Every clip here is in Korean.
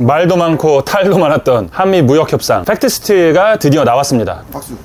말도 많고 탈도 많았던 한미 무역 협상 팩트시트가 드디어 나왔습니다. 박수.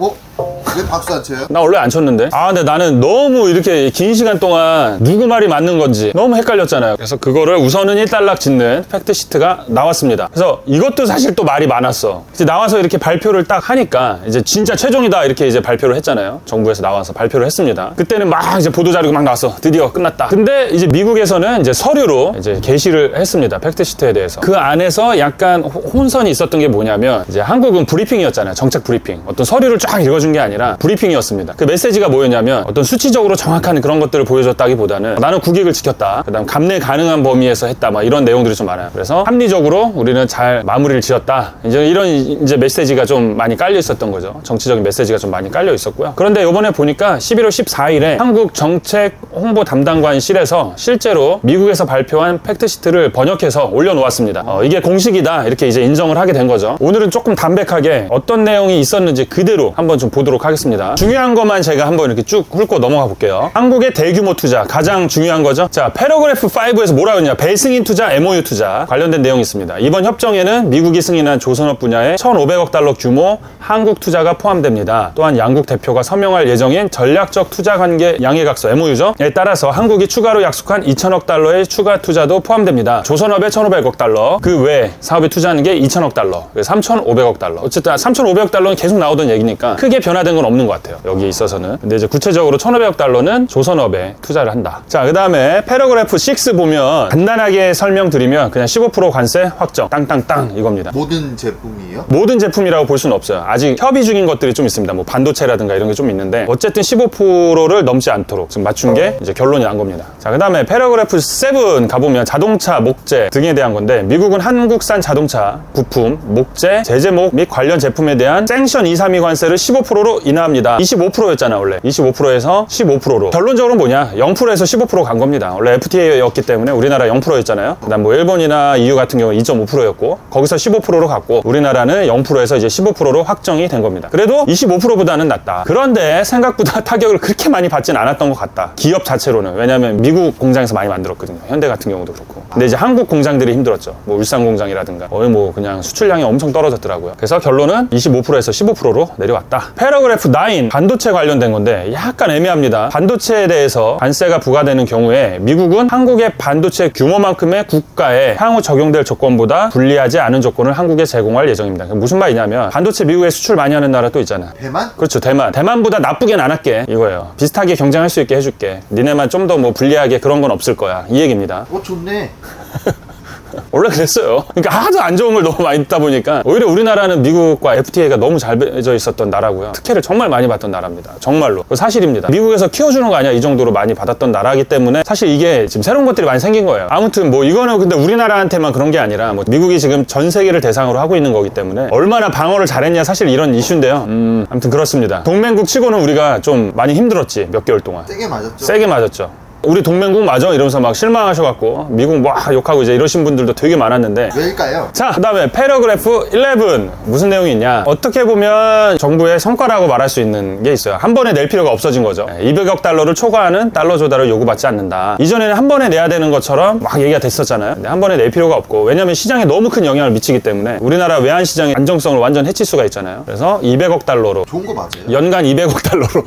어? 왜 박수 안 쳐요? 나 원래 안 쳤는데. 아, 근데 나는 너무 이렇게 긴 시간 동안 누구 말이 맞는 건지 너무 헷갈렸잖아요. 그래서 그거를 우선은 일단락 짓는 팩트 시트가 나왔습니다. 그래서 이것도 사실 또 말이 많았어. 이제 나와서 이렇게 발표를 딱 하니까 이제 진짜 최종이다 이렇게 이제 발표를 했잖아요. 정부에서 나와서 발표를 했습니다. 그때는 막 이제 보도 자료가 막 나왔어. 드디어 끝났다. 근데 이제 미국에서는 이제 서류로 이제 게시를 했습니다. 팩트 시트에 대해서. 그 안에서 약간 호- 혼선이 있었던 게 뭐냐면 이제 한국은 브리핑이었잖아요. 정책 브리핑. 어떤 서류를 쫙 읽어준 게 아니라 브리핑이었습니다. 그 메시지가 뭐였냐면 어떤 수치적으로 정확한 그런 것들을 보여줬다기보다는 나는 국익을 지켰다. 그다음 감내 가능한 범위에서 했다. 막 이런 내용들이 좀 많아요. 그래서 합리적으로 우리는 잘 마무리를 지었다. 이제 이런 이제 메시지가 좀 많이 깔려 있었던 거죠. 정치적인 메시지가 좀 많이 깔려 있었고요. 그런데 이번에 보니까 11월 14일에 한국 정책 홍보 담당관실에서 실제로 미국에서 발표한 팩트시트를 번역해서 올려놓았습니다. 어, 이게 공식이다 이렇게 이제 인정을 하게 된 거죠. 오늘은 조금 담백하게 어떤 내용이 있었는지 그대로 한번 좀 보도록 하겠습니다. 중요한 것만 제가 한번 이렇게 쭉 훑고 넘어가 볼게요. 한국의 대규모 투자 가장 중요한 거죠. 자, 패러그래프 5에서 뭐라고 했냐? 배승인 투자, MOU 투자 관련된 내용이 있습니다. 이번 협정에는 미국이 승인한 조선업 분야에 1,500억 달러 규모 한국 투자가 포함됩니다. 또한 양국 대표가 서명할 예정인 전략적 투자 관계 양해각서 MOU죠. 에 따라서 한국이 추가로 약속한 2천억 달러의 추가 투자도 포함됩니다. 조선업에 1,500억 달러, 그 외 사업에 투자하는 게 2천억 달러, 3,500억 달러. 어쨌든 3,500억 달러는 계속 나오던 얘기니까 크게 변화된 건 없는 것 같아요. 여기에 있어서는. 근데 이제 구체적으로 1,500억 달러는 조선업에 투자를 한다. 자, 그 다음에 패러그래프 6 보면 간단하게 설명드리면 그냥 15% 관세 확정, 땅땅땅 이겁니다. 모든 제품이에요? 모든 제품이라고 볼 수는 없어요. 아직 협의 중인 것들이 좀 있습니다. 뭐 반도체라든가 이런 게 좀 있는데 어쨌든 15%를 넘지 않도록 지금 맞춘 게 이제 결론이 난 겁니다. 자, 그 다음에 패러그래프 7 가보면 자동차 목재 등에 대한 건데 미국은 한국산 자동차 부품, 목재, 제재목 및 관련 제품에 대한 생션 2, 3, 2 관세를 15%로 인하합니다. 25%였잖아 원래. 25%에서 15%로. 결론적으로 뭐냐? 0%에서 15%간 겁니다. 원래 FTA였기 때문에 우리나라 0%였잖아요. 그 다음 뭐 일본이나 EU 같은 경우 2.5%였고 거기서 15%로 갔고 우리나라는 0%에서 이제 15%로 확정이 된 겁니다. 그래도 25%보다는 낫다. 그런데 생각보다 타격을 그렇게 많이 받진 않았던 것 같다. 기업 자체로는 왜냐하면 미국 공장에서 많이 만들었거든요. 현대 같은 경우도 그렇고. 근데 이제 한국 공장들이 힘들었죠. 뭐 울산 공장이라든가 거의 뭐 그냥 수출량이 엄청 떨어졌더라고요. 그래서 결론은 25%에서 15%로 내려왔다. 패러그래프 9 반도체 관련된 건데 약간 애매합니다. 반도체에 대해서 관세가 부과되는 경우에 미국은 한국의 반도체 규모만큼의 국가에 향후 적용될 조건보다 불리하지 않은 조건을 한국에 제공할 예정입니다. 무슨 말이냐면 반도체 미국에 수출 많이 하는 나라 또 있잖아. 대만? 그렇죠 대만 대만보다 나쁘게는 안 할게 이거예요 비슷하게 경쟁할 수 있게 해줄게 니네만 좀 더 뭐 불리하게 그런 건 없을 거야 이 얘기입니다 어 좋네. 원래 그랬어요. 그러니까 하도 안 좋은 걸 너무 많이 듣다 보니까 오히려 우리나라는 미국과 FTA가 너무 잘 맺어 있었던 나라고요. 특혜를 정말 많이 받던 나라입니다. 정말로. 그거 사실입니다. 미국에서 키워주는 거 아니야? 이 정도로 많이 받았던 나라이기 때문에 사실 이게 지금 새로운 것들이 많이 생긴 거예요. 아무튼 뭐 이거는 근데 우리나라한테만 그런 게 아니라 뭐 미국이 지금 전 세계를 대상으로 하고 있는 거기 때문에 얼마나 방어를 잘했냐 사실 이런 이슈인데요. 음. 아무튼 그렇습니다. 동맹국 치고는 우리가 좀 많이 힘들었지 몇 개월 동안. 세게 맞았죠? 세게 맞았죠. 우리 동맹국 맞아 이러면서 막 실망하셔갖고 미국 뭐 아, 욕하고 이제 이러신 분들도 되게 많았는데 왜일까요? 자, 그 다음에 패러그래프 11. 무슨 내용이 있냐. 어떻게 보면 정부의 성과라고 말할 수 있는 게 있어요. 한 번에 낼 필요가 없어진 거죠. 200억 달러를 초과하는 달러 조달을 요구받지 않는다. 이전에는 한 번에 내야 되는 것처럼 막 얘기가 됐었잖아요. 근데 한 번에 낼 필요가 없고. 왜냐면 시장에 너무 큰 영향을 미치기 때문에 우리나라 외환 시장의 안정성을 완전 해칠 수가 있잖아요. 그래서 200억 달러로 좋은 거 맞아요? 연간 200억 달러로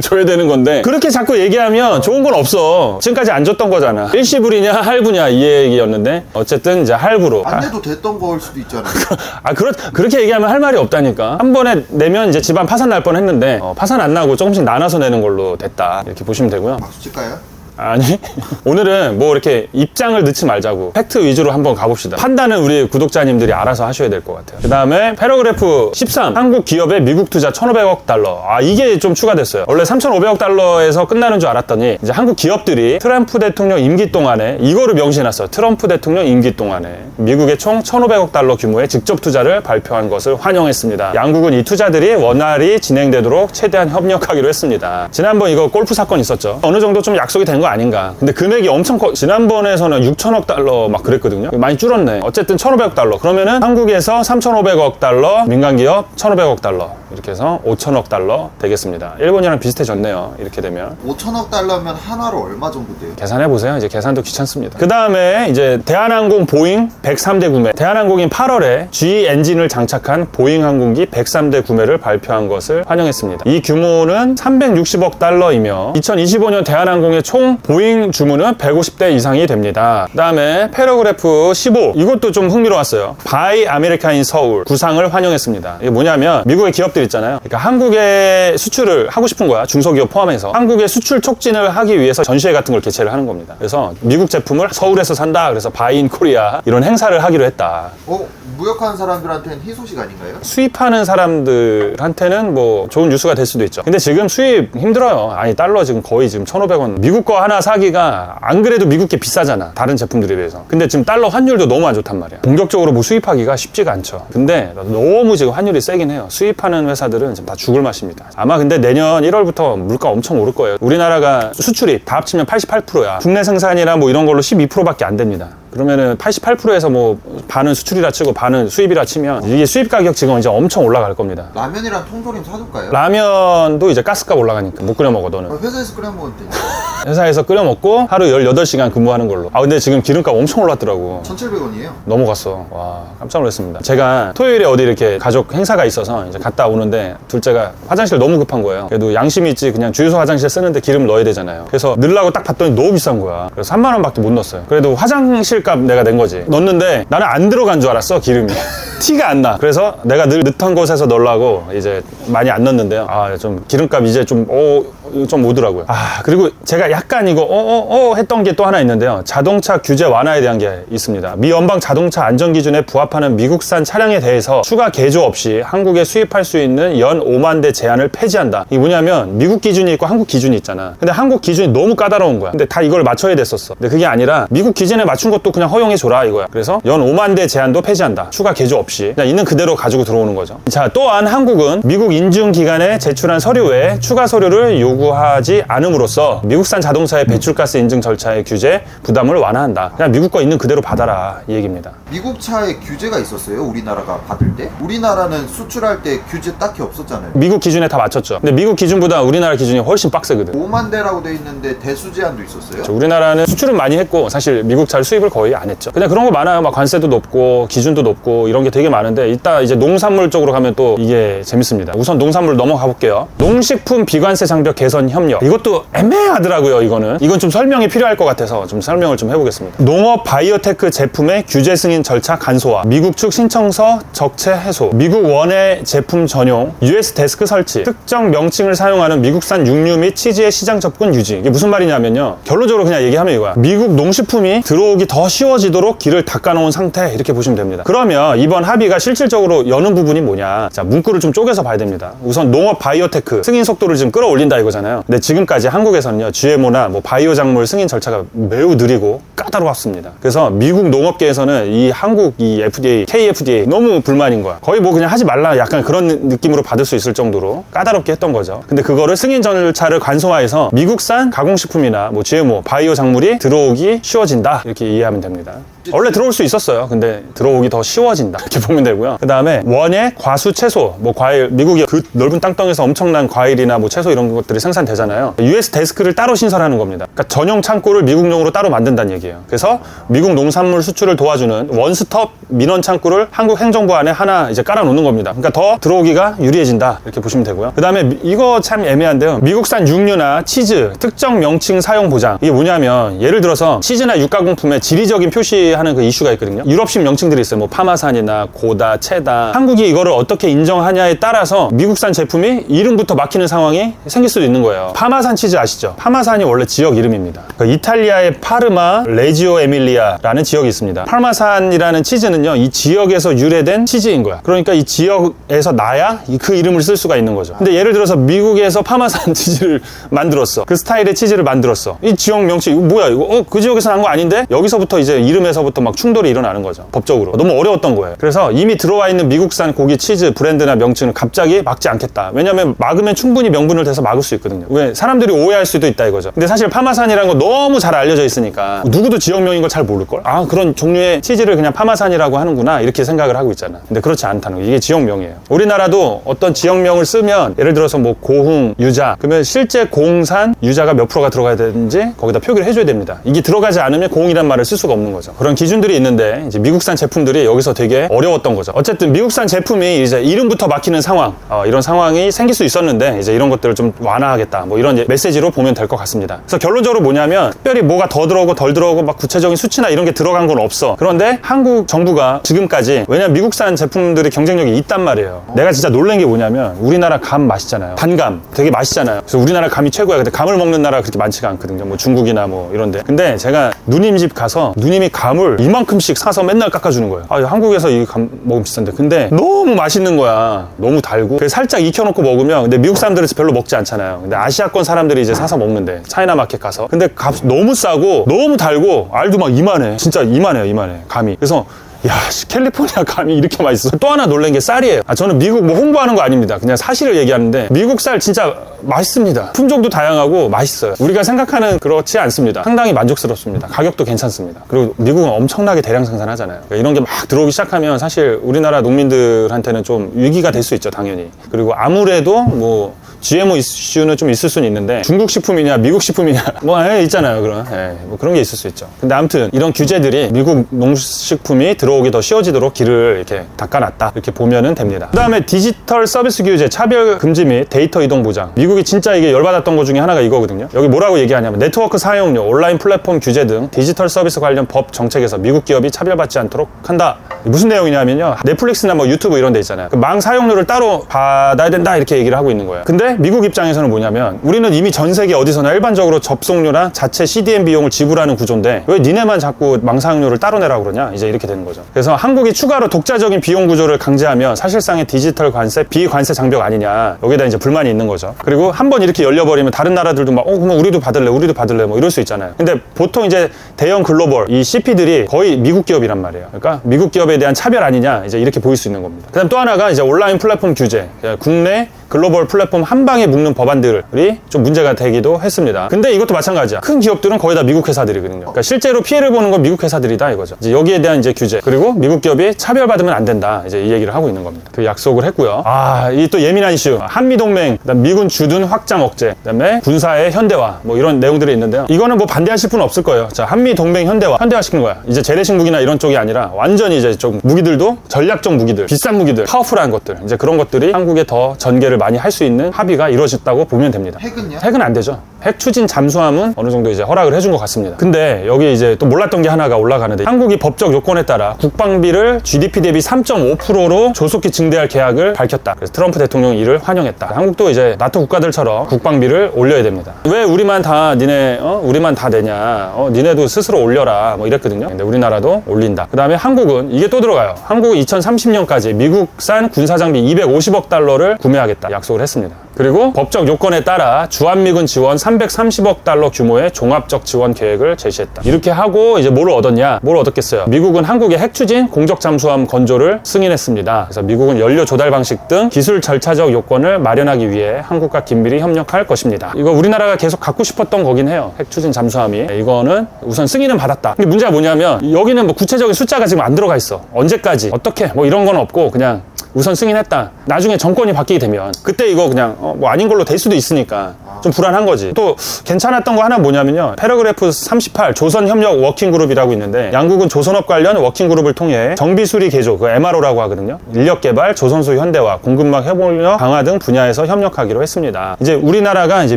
줘야 되는 건데 그렇게 자꾸 얘기하면 좋은 건 없어 지금까지 안 줬던 거잖아. 일시불이냐 할부냐 이 얘기였는데 어쨌든 이제 할부로. 안 내도 됐던 거일 수도 있잖아요. 아 그렇 그렇게 얘기하면 할 말이 없다니까. 한 번에 내면 이제 집안 파산 날 뻔했는데 어, 파산 안 나고 조금씩 나눠서 내는 걸로 됐다. 이렇게 보시면 되고요. 박수 칠까요? 아니? 오늘은 뭐 이렇게 입장을 넣지 말자고 팩트 위주로 한번 가봅시다. 판단은 우리 구독자님들이 알아서 하셔야 될 것 같아요. 그 다음에 패러그래프 13 한국 기업의 미국 투자 1500억 달러. 아 이게 좀 추가됐어요. 원래 3500억 달러에서 끝나는 줄 알았더니 이제 한국 기업들이 트럼프 대통령 임기 동안에 이거를 명시해놨어 트럼프 대통령 임기 동안에. 미국의 총 1500억 달러 규모의 직접 투자를 발표한 것을 환영했습니다. 양국은 이 투자들이 원활히 진행되도록 최대한 협력하기로 했습니다. 지난번 이거 골프 사건 있었죠. 어느 정도 좀 약속이 된것 거 아닌가. 근데 금액이 엄청 커. 지난번에서는 6천억 달러 막 그랬거든요. 많이 줄었네. 어쨌든 1,500억 달러. 그러면은 한국에서 3,500억 달러, 민간 기업 1,500억 달러. 이렇게 해서 5천억 달러 되겠습니다. 일본이랑 비슷해졌네요. 이렇게 되면. 5천억 달러면 한화로 얼마 정도 돼요? 계산해 보세요. 이제 계산도 귀찮습니다. 그 다음에 이제 대한항공 보잉 103대 구매. 대한항공이 8월에 G 엔진을 장착한 보잉 항공기 103대 구매를 발표한 것을 환영했습니다. 이 규모는 360억 달러이며 2025년 대한항공의 총 보잉 주문은 150대 이상이 됩니다. 그 다음에 패러그래프 15. 이것도 좀 흥미로웠어요. 바이 아메리카인 서울 구상을 환영했습니다. 이게 뭐냐면 미국의 기업들 있잖아요. 그러니까 한국에 수출을 하고 싶은 거야. 중소기업 포함해서. 한국의 수출 촉진을 하기 위해서 전시회 같은 걸 개최를 하는 겁니다. 그래서 미국 제품을 서울에서 산다. 그래서 바이인 코리아 이런 행사를 하기로 했다. 어? 무역하는 사람들한테는 희소식 아닌가요? 수입하는 사람들한테는 뭐 좋은 뉴스가 될 수도 있죠. 근데 지금 수입 힘들어요. 아니 달러 지금 거의 지금 1,500원. 미국 거 하나 사기가 안 그래도 미국 게 비싸잖아. 다른 제품들에 비해서. 근데 지금 달러 환율도 너무 안 좋단 말이야. 본격적으로 뭐 수입하기가 쉽지가 않죠. 근데 너무 지금 환율이 세긴 해요. 수입하는 회사들은 지금 다 죽을 맛입니다. 아마 근데 내년 1월부터 물가 엄청 오를 거예요. 우리나라가 수출이 다 합치면 88%야. 국내 생산이나 뭐 이런 걸로 12%밖에 안 됩니다. 그러면은 88%에서 뭐 반은 수출이라 치고 반은 수입이라 치면 이게 수입 가격 지금 이제 엄청 올라갈 겁니다. 라면이랑 통조림 사줄까요? 라면도 이제 가스값 올라가니까 못 끓여 먹어 너는. 아, 회사에서 끓여 먹을 때 회사에서 끓여 먹고 하루 18시간 근무하는 걸로. 아 근데 지금 기름값 엄청 올랐더라고. 1,700원이에요? 넘어갔어. 와 깜짝 놀랐습니다. 제가 토요일에 어디 이렇게 가족 행사가 있어서 이제 갔다 오는데 둘째가 화장실 너무 급한 거예요. 그래도 양심이 있지 그냥 주유소 화장실 쓰는데 기름 넣어야 되잖아요. 그래서 넣으려고 딱 봤더니 너무 비싼 거야. 그래서 3만 원밖에 못 넣었어요. 그래도 화장실 값 내가 낸 거지 넣었는데 나는 안 들어간 줄 알았어 기름이 티가 안 나. 그래서 내가 늘 넣던 곳에서 넣으려고 이제 많이 안 넣었는데요. 아, 좀 기름값 이제 좀, 오, 좀 오더라고요. 아, 그리고 제가 약간 이거, 어, 어, 어 했던 게 또 하나 있는데요. 자동차 규제 완화에 대한 게 있습니다. 미 연방 자동차 안전 기준에 부합하는 미국산 차량에 대해서 추가 개조 없이 한국에 수입할 수 있는 연 5만 대 제한을 폐지한다. 이게 뭐냐면 미국 기준이 있고 한국 기준이 있잖아. 근데 한국 기준이 너무 까다로운 거야. 근데 다 이걸 맞춰야 됐었어. 근데 그게 아니라 미국 기준에 맞춘 것도 그냥 허용해 줘라 이거야. 그래서 연 5만 대 제한도 폐지한다. 추가 개조 없이. 그냥 있는 그대로 가지고 들어오는 거죠. 자, 또한 한국은 미국 인증기관에 제출한 서류 외에 추가 서류를 요구 하지 않음으로써 미국산 자동차의 배출가스 인증 절차의 규제 부담을 완화한다. 그냥 미국 거 있는 그대로 받아라 이 얘기입니다. 미국 차에 규제가 있었어요 우리나라가 받을 때 우리나라는 수출할 때 규제 딱히 없었잖아요 미국 기준에 다 맞췄죠. 근데 미국 기준보다 우리나라 기준이 훨씬 빡세거든. 5만 대라고 돼 있는데 대수 제한도 있었어요 우리나라는 수출은 많이 했고 사실 미국 차를 수입을 거의 안 했죠. 그냥 그런 거 많아요. 막 관세도 높고 기준도 높고 이런 게 되게 많은데 이따 이제 농산물 쪽으로 가면 또 이게 재밌습니다. 우선 농산물 넘어가 볼게요. 농식품 비관세 장벽 개선 협력. 이것도 애매하더라고요. 이거는 이건 좀 설명이 필요할 것 같아서 좀 설명을 좀 해보겠습니다. 농업 바이오테크 제품의 규제 승인 절차 간소화. 미국 측 신청서 적체 해소. 미국 원예 제품 전용. US 데스크 설치. 특정 명칭을 사용하는 미국산 육류 및 치즈의 시장 접근 유지. 이게 무슨 말이냐면요. 결론적으로 그냥 얘기하면 이거야. 미국 농식품이 들어오기 더 쉬워지도록 길을 닦아놓은 상태 이렇게 보시면 됩니다. 그러면 이번 합의가 실질적으로 여는 부분이 뭐냐? 자 문구를 좀 쪼개서 봐야 됩니다. 우선 농업 바이오테크 승인 속도를 지금 끌어올린다 이거 잖아요. 근데 지금까지 한국에서는요 GMO나 뭐 바이오 작물 승인 절차가 매우 느리고 까다로웠습니다. 그래서 미국 농업계에서는 이 한국 이 FDA, KFDA 너무 불만인 거야. 거의 뭐 그냥 하지 말라 약간 그런 느낌으로 받을 수 있을 정도로 까다롭게 했던 거죠. 근데 그거를 승인 절차를 간소화해서 미국산 가공식품이나 뭐 GMO, 바이오 작물이 들어오기 쉬워진다 이렇게 이해하면 됩니다. 원래 들어올 수 있었어요. 근데 들어오기 더 쉬워진다 이렇게 보면 되고요. 그 다음에 원예, 과수, 채소, 뭐 과일, 미국의 그 넓은 땅덩이에서 엄청난 과일이나 뭐 채소 이런 것들이 생산되잖아요. US 데스크를 따로 신설하는 겁니다. 그러니까 전용 창고를 미국용으로 따로 만든다는 얘기예요. 그래서 미국 농산물 수출을 도와주는 원스톱 민원 창구를 한국 행정부 안에 하나 이제 깔아놓는 겁니다. 그러니까 더 들어오기가 유리해진다 이렇게 보시면 되고요. 그 다음에 이거 참 애매한데요. 미국산 육류나 치즈 특정 명칭 사용 보장 이게 뭐냐면 예를 들어서 치즈나 육가공품에 지리적인 표시 하는 그 이슈가 있거든요. 유럽식 명칭들이 있어요. 뭐 파마산이나 고다, 체다. 한국이 이거를 어떻게 인정하냐에 따라서 미국산 제품이 이름부터 막히는 상황이 생길 수도 있는 거예요. 파마산 치즈 아시죠? 파마산이 원래 지역 이름입니다. 그 이탈리아의 파르마 레지오 에밀리아라는 지역이 있습니다. 파마산이라는 치즈는요, 이 지역에서 유래된 치즈인 거야. 그러니까 이 지역에서 나야 이- 그 이름을 쓸 수가 있는 거죠. 근데 예를 들어서 미국에서 파마산 치즈를 만들었어. 그 스타일의 치즈를 만들었어. 이 지역 명칭 이거 뭐야 이거? 어, 그 지역에서 난 거 아닌데? 여기서부터 이제 이름에서 부터 과정에서부터 막 충돌이 일어나는 거죠. 법적으로. 너무 어려웠던 거예요. 그래서 이미 들어와 있는 미국산 고기, 치즈, 브랜드나 명칭을 갑자기 막지 않겠다. 왜냐면 막으면 충분히 명분을 대서 막을 수 있거든요. 왜? 사람들이 오해할 수도 있다 이거죠. 근데 사실 파마산이라는 거 너무 잘 알려져 있으니까 누구도 지역명인 걸 잘 모를걸? 아, 그런 종류의 치즈를 그냥 파마산이라고 하는구나. 이렇게 생각을 하고 있잖아. 근데 그렇지 않다는 거. 이게 지역명이에요. 우리나라도 어떤 지역명을 쓰면 예를 들어서 뭐 고흥, 유자. 그러면 실제 공산, 유자가 몇 프로가 들어가야 되는지 거기다 표기를 해줘야 됩니다. 이게 들어가지 않으면 공이란 말을 쓸 수가 없는 거죠. 그런 기준들이 있는데 이제 미국산 제품들이 여기서 되게 어려웠던 거죠. 어쨌든 미국산 제품이 이제 이름부터 막히는 상황, 어, 이런 상황이 생길 수 있었는데 이제 이런 것들을 좀 완화하겠다. 뭐 이런 메시지로 보면 될 것 같습니다. 그래서 결론적으로 뭐냐면 특별히 뭐가 더 들어오고 덜 들어오고 막 구체적인 수치나 이런 게 들어간 건 없어. 그런데 한국 정부가 지금까지 왜냐면 미국산 제품들이 경쟁력이 있단 말이에요. 내가 진짜 놀란 게 뭐냐면 우리나라 감 맛있잖아요. 단감 되게 맛있잖아요. 그래서 우리나라 감이 최고야. 근데 감을 먹는 나라 그렇게 많지가 않거든요. 뭐 중국이나 뭐 이런데. 근데 제가 누님 집 가서 누님이 감을 이만큼씩 사서 맨날 깎아주는 거예요. 아, 한국에서 이 감 먹으면 비싼데. 근데 너무 맛있는 거야. 너무 달고. 그래서 살짝 익혀놓고 먹으면 근데 미국 사람들은 별로 먹지 않잖아요. 근데 아시아권 사람들이 이제 사서 먹는데 차이나 마켓 가서. 근데 값 너무 싸고 너무 달고 알도 막 이만해. 진짜 이만해요, 이만해. 감이. 그래서 야, 씨, 캘리포니아 감이 이렇게 맛있어. 또 하나 놀란 게 쌀이에요. 아, 저는 미국 뭐 홍보하는 거 아닙니다. 그냥 사실을 얘기하는데 미국 쌀 진짜 맛있습니다. 품종도 다양하고 맛있어요. 우리가 생각하는 그렇지 않습니다. 상당히 만족스럽습니다. 가격도 괜찮습니다. 그리고 미국은 엄청나게 대량 생산하잖아요. 그러니까 이런 게 막 들어오기 시작하면 사실 우리나라 농민들한테는 좀 위기가 될 수 있죠, 당연히. 그리고 아무래도 뭐 GMO 이슈는 좀 있을 수는 있는데 중국 식품이냐 미국 식품이냐 뭐 에, 있잖아요 그런. 에, 뭐 그런 게 있을 수 있죠. 근데 아무튼 이런 규제들이 미국 농식품이 들어오기 더 쉬워지도록 길을 이렇게 닦아놨다. 이렇게 보면은 됩니다. 그 다음에 디지털 서비스 규제 차별 금지 및 데이터 이동 보장. 미국이 진짜 이게 열받았던 것 중에 하나가 이거거든요. 여기 뭐라고 얘기하냐면 네트워크 사용료 온라인 플랫폼 규제 등 디지털 서비스 관련 법 정책에서 미국 기업이 차별받지 않도록 한다 무슨 내용이냐면요. 넷플릭스나 뭐 유튜브 이런 데 있잖아요. 그 망 사용료를 따로 받아야 된다 이렇게 얘기를 하고 있는 거예요. 근데 미국 입장에서는 뭐냐면 우리는 이미 전 세계 어디서나 일반적으로 접속료나 자체 CDN 비용을 지불하는 구조인데 왜 니네만 자꾸 망 사용료를 따로 내라고 그러냐? 이제 이렇게 되는 거죠. 그래서 한국이 추가로 독자적인 비용 구조를 강제하면 사실상의 디지털 관세 비관세 장벽 아니냐. 여기다 이제 불만이 있는 거죠. 그리고 한 번 이렇게 열려버리면 다른 나라들도 막 어 그러면 우리도 받을래 우리도 받을래 뭐 이럴 수 있잖아요. 근데 보통 이제 대형 글로벌 이 CP들이 거의 미국 기업이란 말이에요. 그러니까 미국 기업에 대한 차별 아니냐 이제 이렇게 보일 수 있는 겁니다. 그다음 또 하나가 이제 온라인 플랫폼 규제. 국내 글로벌 플랫폼 한 방에 묶는 법안들이 좀 문제가 되기도 했습니다. 근데 이것도 마찬가지야. 큰 기업들은 거의 다 미국 회사들이거든요. 그러니까 실제로 피해를 보는 건 미국 회사들이다 이거죠. 이제 여기에 대한 이제 규제 그리고 미국 기업이 차별받으면 안 된다. 이제 이 얘기를 하고 있는 겁니다. 그 약속을 했고요. 아, 이 또 예민한 이슈. 한미 동맹, 미군 주둔 확장 억제, 그다음에 군사의 현대화 뭐 이런 내용들이 있는데요. 이거는 뭐 반대하실 분은 없을 거예요. 자, 한미 동맹 현대화, 현대화 시키는 거야. 이제 재래식 무기나 이런 쪽이 아니라 완전히 이제 좀 무기들도 전략적 무기들, 비싼 무기들, 파워풀한 것들, 이제 그런 것들이 한국에 더 전개를 많이 할 수 있는 합의가 이루어졌다고 보면 됩니다. 핵은요? 핵은 안 되죠. 핵 추진 잠수함은 어느 정도 이제 허락을 해준 것 같습니다. 근데 여기 이제 또 몰랐던 게 하나가 올라가는데 한국이 법적 요건에 따라 국방비를 GDP 대비 3.5%로 조속히 증대할 계약을 밝혔다. 그래서 트럼프 대통령이 이를 환영했다. 한국도 이제 나토 국가들처럼 국방비를 올려야 됩니다. 왜 우리만 다 니네 어? 우리만 다 내냐? 어? 니네도 스스로 올려라. 뭐 이랬거든요. 근데 우리나라도 올린다. 그다음에 한국은 이게 또 들어가요. 한국은 2030년까지 미국산 군사 장비 250억 달러를 구매하겠다. 약속을 했습니다. 그리고 법적 요건에 따라 주한미군 지원 330억 달러 규모의 종합적 지원 계획을 제시했다. 이렇게 하고 이제 뭘 얻었냐? 뭘 얻었겠어요? 미국은 한국의 핵 추진 공적 잠수함 건조를 승인했습니다. 그래서 미국은 연료 조달 방식 등 기술 절차적 요건을 마련하기 위해 한국과 긴밀히 협력할 것입니다. 이거 우리나라가 계속 갖고 싶었던 거긴 해요. 핵 추진 잠수함이. 이거는 우선 승인은 받았다. 근데 문제가 뭐냐면 여기는 뭐 구체적인 숫자가 지금 안 들어가 있어. 언제까지? 어떻게? 뭐 이런 건 없고 그냥 우선 승인했다. 나중에 정권이 바뀌게 되면 그때 이거 그냥 어, 뭐 아닌 걸로 될 수도 있으니까 좀 불안한 거지. 또 괜찮았던 거 하나 뭐냐면요. 패러그래프 38 조선협력 워킹그룹이라고 있는데 양국은 조선업 관련 워킹그룹을 통해 정비 수리 개조 그 MRO라고 하거든요. 인력 개발, 조선소 현대화, 공급망 협력력 강화 등 분야에서 협력하기로 했습니다. 이제 우리나라가 이제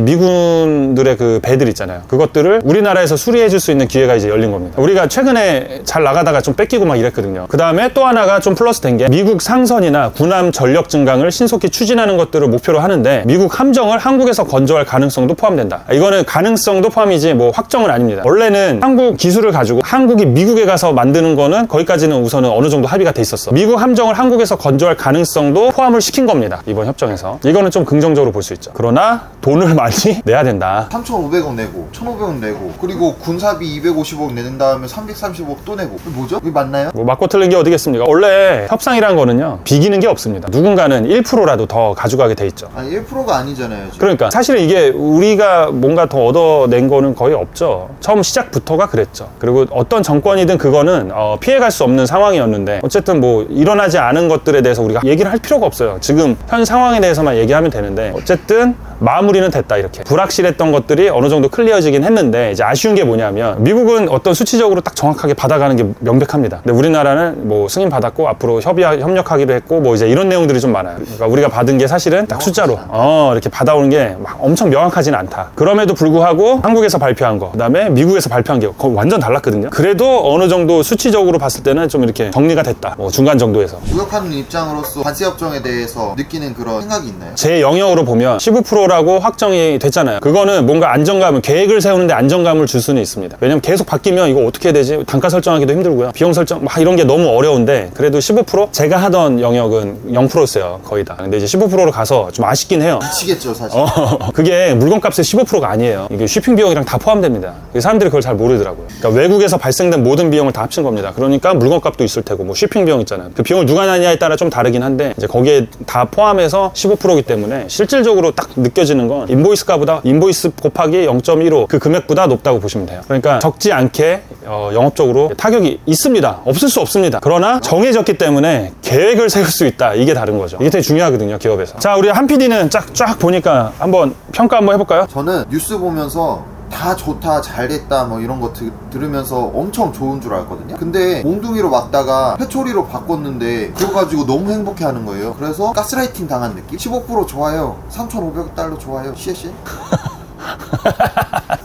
미군들의 그 배들 있잖아요. 그것들을 우리나라에서 수리해 줄 수 있는 기회가 이제 열린 겁니다. 우리가 최근에 잘 나가다가 좀 뺏기고 막 이랬거든요. 그 다음에 또 하나가 좀 플러스 된 게 미국 상선이나 군함 전력 증강을 신속히 추진하는 것들을 목표로 하는데 미국 함정을 한국에서 건조할 가능성도 포함된다. 이거는 가능성도 포함이지 뭐 확정은 아닙니다. 원래는 한국 기술을 가지고 한국이 미국에 가서 만드는 거는 거기까지는 우선은 어느 정도 합의가 돼 있었어. 미국 함정을 한국에서 건조할 가능성도 포함을 시킨 겁니다. 이번 협정에서. 이거는 좀 긍정적으로 볼 수 있죠. 그러나 돈을 많이 내야 된다. 3,500원 내고 1,500원 내고 그리고 군사비 250억 내는 다음에 330억 또 내고 뭐죠? 이게 맞나요? 뭐 맞고 틀린 게 어디겠습니까? 원래 협상이란 거는요 비기는 게 없습니다. 누군가는 1%라도 더 가져가게 돼 있죠. 아니 1%가 아니잖아요 지금. 그러니까 사실은 이게 우리가 뭔가 더 얻어낸 거는 거의 없죠. 처음 시작부터가 그랬죠. 그리고 어떤 정권이든 그거는 어, 피해갈 수 없는 상황이었는데 어쨌든 뭐 일어나지 않은 것들에 대해서 우리가 얘기를 할 필요가 없어요. 지금 현 상황에 대해서만 얘기하면 되는데 어쨌든 마무리는 됐다 이렇게 불확실했던 것들이 어느 정도 클리어지긴 했는데 이제 아쉬운 게 뭐냐면 미국은 어떤 수치적으로 딱 정확하게 받아가는 게 명백합니다. 근데 우리나라는 뭐 승인 받았고 앞으로 협의 협력하기로 했고 뭐 이제 이런 내용들이 좀 많아요. 그러니까 우리가 받은 게 사실은 딱 숫자로 어 이렇게 받아오는 게 막 엄청 명확하진 않다. 그럼에도 불구하고 한국에서 발표한 거, 그다음에 미국에서 발표한 게 완전 달랐거든요. 그래도 어느 정도 수치적으로 봤을 때는 좀 이렇게 정리가 됐다. 뭐 중간 정도에서. 무역하는 입장으로서 관세 협정에 대해서 느끼는 그런 생각이 있나요? 제 영역으로 보면 15% 라고 확정이 됐잖아요. 그거는 뭔가 안정감을 계획을 세우는데 안정감을 줄 수는 있습니다. 왜냐면 계속 바뀌면 이거 어떻게 해야 되지? 단가 설정하기도 힘들고요. 비용 설정 막 이런 게 너무 어려운데 그래도 15% 제가 하던 영역은 0%였어요. 거의 다. 근데 이제 15%로 가서 좀 아쉽긴 해요. 미치겠죠 사실. 어, 그게 물건값의 15%가 아니에요. 이게 쉬핑 비용이랑 다 포함됩니다. 사람들이 그걸 잘 모르더라고요. 그러니까 외국에서 발생된 모든 비용을 다 합친 겁니다. 그러니까 물건값도 있을 테고, 뭐 쉬핑 비용 있잖아요. 그 비용을 누가 나냐에 따라 좀 다르긴 한데, 이제 거기에 다 포함해서 15%이기 때문에 실질적으로 딱 느 껴지는 건 인보이스가보다 인보이스 곱하기 0.15 그 금액보다 높다고 보시면 돼요. 그러니까 적지 않게 어, 영업적으로 타격이 있습니다. 없을 수 없습니다. 그러나 정해졌기 때문에 계획을 세울 수 있다. 이게 다른 거죠. 이게 되게 중요하거든요, 기업에서. 자, 우리 한 PD는 쫙, 쫙 보니까 한번 평가 한번 해볼까요? 저는 뉴스 보면서 다 좋다 잘됐다 뭐 이런 거 드- 들으면서 엄청 좋은 줄 알거든요. 근데 몽둥이로 막다가 회초리로 바꿨는데 그거 가지고 너무 행복해 하는 거예요. 그래서 가스라이팅 당한 느낌? 15% 좋아요. 3,500달러 좋아요. 시에시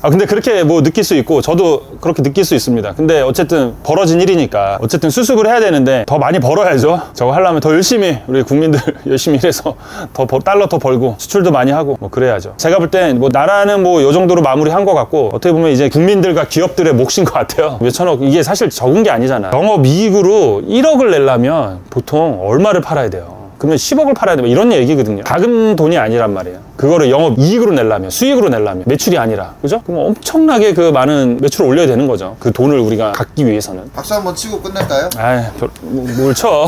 아 근데 그렇게 뭐 느낄 수 있고 저도 그렇게 느낄 수 있습니다. 근데 어쨌든 벌어진 일이니까 어쨌든 수습을 해야 되는데 더 많이 벌어야죠. 저거 하려면 더 열심히 우리 국민들 열심히 일해서 더 벌- 달러 더 벌고 수출도 많이 하고 뭐 그래야죠. 제가 볼 땐 뭐 나라는 뭐 요 정도로 마무리한 것 같고 어떻게 보면 이제 국민들과 기업들의 몫인 것 같아요. 몇천억 이게 사실 적은 게 아니잖아. 영업 이익으로 1억을 내려면 보통 얼마를 팔아야 돼요? 그러면 10억을 팔아야 돼. 뭐 이런 얘기거든요. 작은 돈이 아니란 말이에요. 그거를 영업 이익으로 내려면, 수익으로 내려면, 매출이 아니라. 그죠? 그럼 엄청나게 그 많은 매출을 올려야 되는 거죠. 그 돈을 우리가 갖기 위해서는. 박수 한번 치고 끝낼까요? 아이, 별, 뭐, 뭘 쳐.